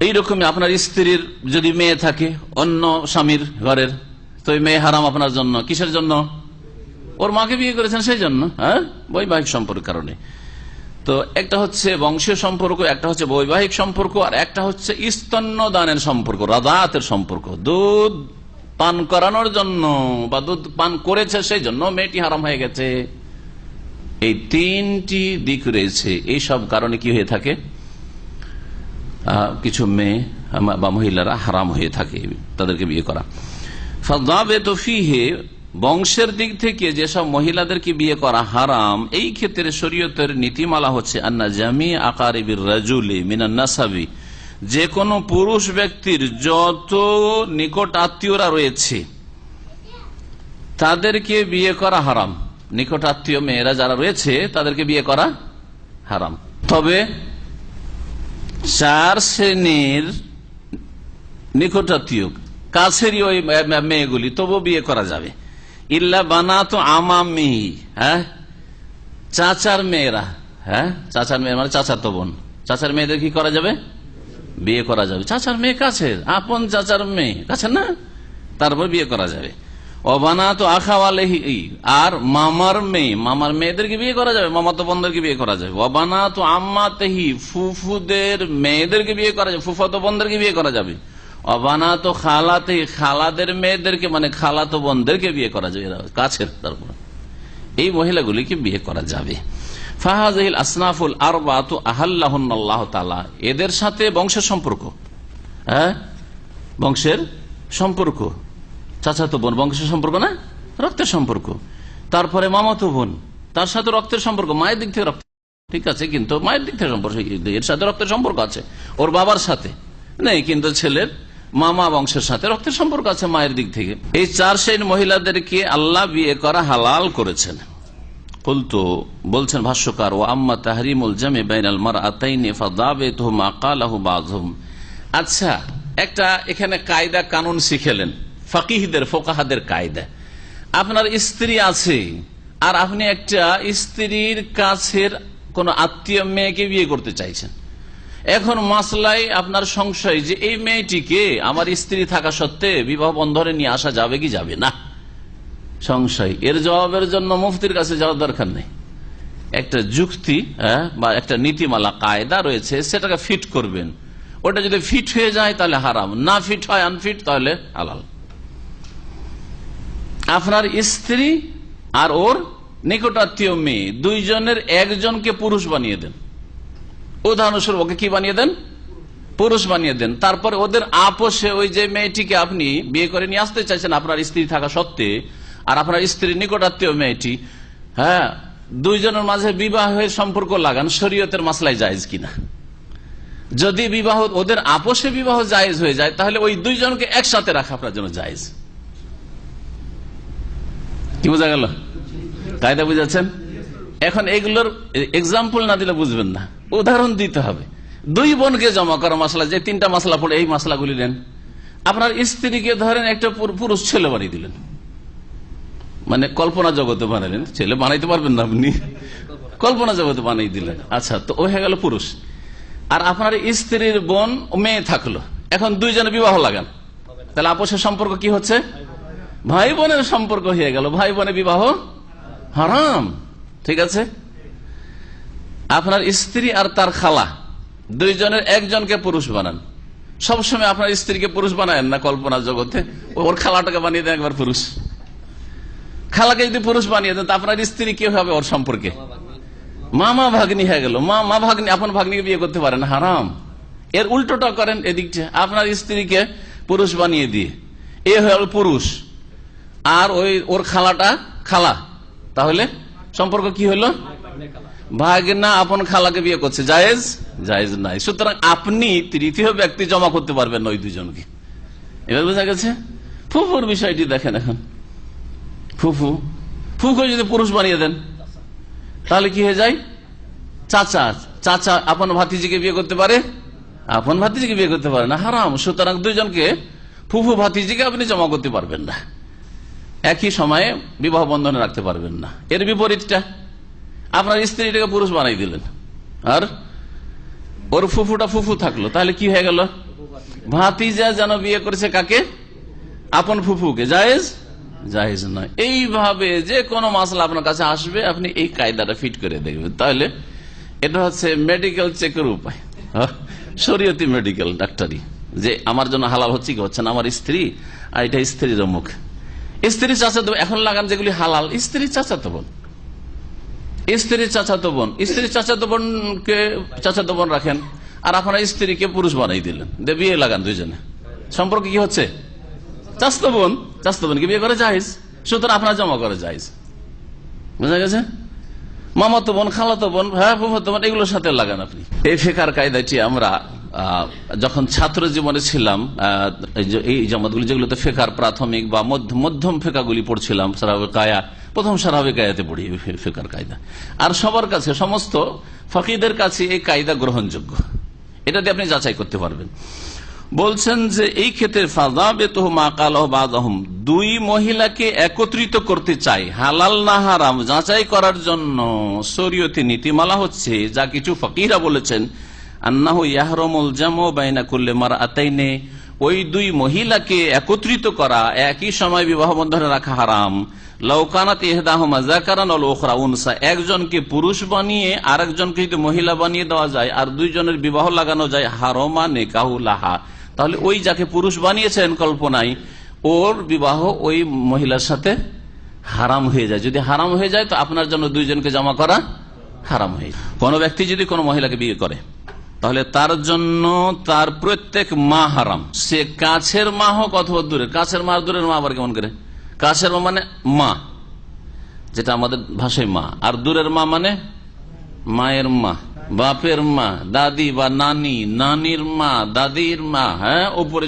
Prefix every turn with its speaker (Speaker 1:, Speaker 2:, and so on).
Speaker 1: এইরকমই আপনার স্ত্রীর যদি মেয়ে থাকে, অন্য স্বামীর ঘরের, তো মেয়ে হারাম আপনার জন্য। কিসের জন্য? ওর মাকে বিয়ে করেছেন সেই জন্য হ্যাঁ? বৈবাহিক সম্পর্কের কারণে। তো একটা হচ্ছে বংশীয় সম্পর্ক, একটা হচ্ছে বৈবাহিক সম্পর্ক, আর একটা হচ্ছে স্তন্যদানের সম্পর্ক, রাদাতের সম্পর্ক। দুধ পান করানোর জন্য, বা দুধ পান করেছে সেই জন্য মেয়েটি হারাম হয়ে গেছে। এই তিনটি দিক রয়েছে। এই সব কারণে কি হয়ে থাকে? কিছু মেয়ে বা মহিলারা হারাম হয়ে থাকে, তাদেরকে বিয়ে করা। বংশের দিক থেকে যেসব মহিলাদেরকে বিয়ে করা হারাম, এই ক্ষেত্রে শরীয়তের নীতিমালা হচ্ছে, আন্না জামি আকারিবির রাজুলি মিনান নাসাবি যে কোনো পুরুষ ব্যক্তির যত নিকট আত্মীয়রা রয়েছে, তাদেরকে বিয়ে করা হারাম। নিকট আত্মীয় মেয়েরা যারা রয়েছে, তাদেরকে বিয়ে করা হারাম। তবে চার শ্রেণির নিকটাত্মীয়, কাছেরই ওই মেয়েগুলি তবু বিয়ে করা যাবে। ইল্লা বানা তো আমামি হ্যাঁ? চাচার মেয়েরা হ্যাঁ? চাচার মেয়ে মানে চাচার তো বোন। চাচার মেয়েদের কি করা যাবে? বিয়ে করা যাবে। চাচার মেয়ে কাছের, আপন চাচার মেয়ে কাছে না? তারপর বিয়ে করা যাবে। অবানা তো আখাওয়ালেহি আর মামার মেয়ে, মামার মেয়েদেরকে বিয়ে করা যাবে মামা তো বিয়ে করা যাবে। অবানা তো আম্মাতেহি, ফুফুদের মেয়েদেরকে বিয়ে করা যাবে, ফুফাতো বন্ধেরকে বিয়ে করা যাবে। অবানা তো খালাতে খালাদের মেয়েদেরকে মানে খালাতো বোনদেরকে বিয়ে করা যাবে কাছের তারপর। এই মহিলাগুলিকে বিয়ে করা যাবে? ফাহাজিল আসনাফুল আর আহাল্লাহ তালা এদের সাথে বংশের সম্পর্ক। হ্যাঁ? বংশের সম্পর্ক। চাচাতো বোন, বংশের সম্পর্ক না? রক্তের সম্পর্ক। তারপরে মামাতো বোন, তার সাথে রক্তের সম্পর্ক, মায়ের দিক থেকে রক্ত ঠিক আছে, কিন্তু মায়ের দিক থেকে সম্পর্ক, এর সাথে রক্তের সম্পর্ক আছে, ওর বাবার সাথে। নেই, কিন্তু ছেলের মামা বংশের সাথে রক্তের সম্পর্ক আছে মায়ের দিক থেকে। এই চার শ্রেণির মহিলাদেরকে আল্লাহ বিয়ে করা হালাল করেছেন। কুলতো বলছেন ভাষ্যকার ও আম্মা তাহরিমুল জামে বাইনাল মার আতাইনে ফাদাবে তুহুম আকালাহু বাযহুম। আচ্ছা একটা এখানে কায়দা কানুন শিখেলেন ফাকিহদের ফোকাহাদের কায়দা। আপনার স্ত্রী আছে আর আপনি একটা স্ত্রীর কাছের কোন আত্মীয় মেয়েকে বিয়ে করতে চাইছেন। এখন মাসলাই আপনার সংশয় যে এই মেয়েটিকে আমার স্ত্রী থাকা সত্ত্বে বিবাহ বন্ধনে নিয়ে আসা যাবে কি যাবে না? সংশয়। এর জবাবের জন্য মুফতির কাছে যাওয়ার দরকার নেই। একটা যুক্তি হ্যাঁ, বা একটা নীতিমালা কায়দা রয়েছে সেটাকে ফিট করবেন। ওটা যদি ফিট হয়ে যায় তাহলে হারাম। না ফিট হয় আনফিট তাহলে হালাল। আপনার স্ত্রী আর ওর নিকটাত্মীয় মেয়ে, দুইজনের একজনকে পুরুষ বানিয়ে দেন। উদাহরণস্বরূপ ওকে কি বানিয়ে দেন? পুরুষ বানিয়ে দেন। তারপর ওদের আপোষে ওই যে মেয়েটিকে আপনি বিয়ে করে নিয়ে আসতে চাইছেন, আপনার স্ত্রী থাকা সত্ত্বে, আর আপনার স্ত্রীর নিকটাত্মীয় মেয়েটি হ্যাঁ দুইজনের মাঝে বিবাহের সম্পর্ক লাগান, শরীয়তের মাসলায় জায়েজ কিনা। যদি বিবাহ, ওদের আপোষে বিবাহ জায়েজ হয়ে যায়, তাহলে ওই দুইজনকে একসাথে রাখা আপনার জন্য জায়েজ। কি বোঝা গেল? কায়দা বুঝাচ্ছেন? এখন এগুলোর এক্সাম্পল না দিলে বুঝবেন না। উদাহরণ দিতে হবে। দুই বোনকে জমা করা মশলা, যে তিনটা মশলা পড়ে, এই মশলাগুলি নেন। আপনার স্ত্রীকে ধরেন একটা পুরুষ ছেলে বানিয়ে দিলেন। মানে কল্পনা জগতে বানালেন। ছেলে বানাইতে পারবেন না আপনি। কল্পনা জগতে বানিয়ে দিলেন। আচ্ছা তো ও হয়ে গেল পুরুষ। আর আপনার স্ত্রীর বোন, মেয়ে থাকল। এখন দুইজনে বিবাহ লাগান। তাহলে আপোষের সম্পর্ক কি হচ্ছে? ভাই বোনের সম্পর্ক হয়ে গেল। ভাই বোনের বিবাহ হারাম। ঠিক আছে? আপনার স্ত্রী আর তার খালা, দুইজনের একজনকে পুরুষ বানান। সবসময় আপনার স্ত্রীকে পুরুষ বানায় না কল্পনা জগতে? ওর খালাটাকে বানিয়ে দেন একবার পুরুষ। খালাকে যদি পুরুষ বানিয়ে দেন আপনার স্ত্রী কি হবে ওর সম্পর্কে? মামা ভাগ্নি হয়ে গেল। মা মা ভাগ্নি, আপন ভাগ্নিকে বিয়ে করতে পারেন হারাম। এর উল্টোটা করেন এদিকটা। আপনার স্ত্রীকে পুরুষ বানিয়ে দিয়ে। এ গেল পুরুষ। আর ওই ওর খালাটা খালা। তাহলে সম্পর্ক কি হলো? ভাগনা আপন খালাকে বিয়ে করছে। জায়েজ? জায়েজ নাই। সুতরাং আপনি তৃতীয় ব্যক্তি জমা করতে পারবেন ওই দুজনকে। এবার বোঝা গেছে? ফুফুর বিষয়টি দেখেন এখন। ফুফু ফুফু যদি পুরুষ বানিয়ে দেন, তাহলে কি হয়ে যায়? চাচা চাচা আপন ভাতিজিকে বিয়ে করতে পারে? আপন ভাতিজিকে বিয়ে করতে পারে না। হারাম। সুতরাং দুইজনকে ফুফু ভাতিজিকে আপনি জমা করতে পারবেন না। একই সময়ে বিবাহ বন্ধনে রাখতে পারবেন না। এর বিপরীতটা, আপনার স্ত্রীটাকে পুরুষ বানাই দিলেন। আর ওর ফুফুটা ফুফু থাকল, তাহলে কি হয়ে গেল? ভাতিজা যেন বিয়ে করেছে কাকে? আপন ফুফুকে। জায়েজ? জায়েজ নয়। এইভাবে যে কোনো মাসলা আপনার কাছে আসবে, আপনি এই কায়দাটা ফিট করে দেখবেন। তাহলে এটা হচ্ছে মেডিকেল চেকের উপায়। শরীয়তি মেডিকেল ডাক্তারি। যে আমার জন্য হালাল হচ্ছে কি হচ্ছে না? আমার স্ত্রী, আর এটা স্ত্রীর মুখ। স্ত্রী চাচাতো এখন লাগান যেগুলি হালাল, স্ত্রী চাচাতো বোন। স্ত্রীর চাচাতো বোন স্ত্রীর চাচাতো বোনকে চাচাতো বোন রাখেন, আর আপনার স্ত্রীকে পুরুষ বানাই দিলেন। দিয়ে বিয়ে লাগান দুইজনে। সম্পর্কে কি হচ্ছে? চাস্তো বোন চাস্তো বোনকে বিয়ে করে যাইস সুতরাং আপনার জমা করে যাইস বুঝা গেছে? মামাতো বোন, খালাতো বোন হ্যাঁ বোন, এগুলোর সাথে লাগান আপনি। এই ফেকার কায়দাটি আমরা যখন ছাত্র জীবনে ছিলাম এই জামাতগুলি যেগুলোতে ফেকার প্রাথমিক বা মধ্য- মধ্যম ফেকাগুলি পড়ছিলাম সারাবে কায়া প্রথম সারাবে কায়াতে পড়ি ফেকার কায়দা। আর সবার কাছে সমস্ত ফকিদের কাছে এই কায়দা গ্রহণযোগ্য। এটা দিয়ে আপনি যাচাই করতে পারবেন। বলছেন যে এই ক্ষেত্রে দুই মহিলাকে একত্রিত করতে চাই, হালাল না হারাম, যাচাই করার জন্য শরীয়তি নীতিমালা হচ্ছে, যা কিছু ফকিরা বলেছেন আন্নাহ ইয়াহরমুল জামো বাইনা করলে মারা আতাইনে ওই দুই মহিলাকে একত্রিত করা, একই সময় বিবাহ বন্ধনে রাখা হারাম। লৌকানাত ইহদাহমা জাকারান অল ওখরা উনসা, একজনকে পুরুষ বানিয়ে, আরেকজনকে যদি মহিলা বানিয়ে দেওয়া যায়, আর দুইজনের বিবাহ লাগানো যায়, হারমা নেকাহু লাহা। তাহলে ওই যাকে পুরুষ বানিয়েছেন কল্পনায়, ওর বিবাহ ওই মহিলার সাথে হারাম হয়ে যায়। যদি হারাম হয়ে যায়, তো আপনার জন্য দুইজনকে জমা করা হারাম হয়ে যায়। কোন ব্যক্তি যদি কোনো মহিলাকে বিয়ে করে তাহলে তার জন্য তার প্রত্যেক মা হারাম। সে কাছের মা হোক অথবা দূরে কাছের মা দূরের মা আবার কেমন করে? কাছের মা মানে মা, যেটা আমাদের ভাষায় মা। আর দূরের মা মানে মায়ের মা, বাপের মা, দাদি বা নানি, নানির মা, দাদির মা হ্যাঁ ওপরে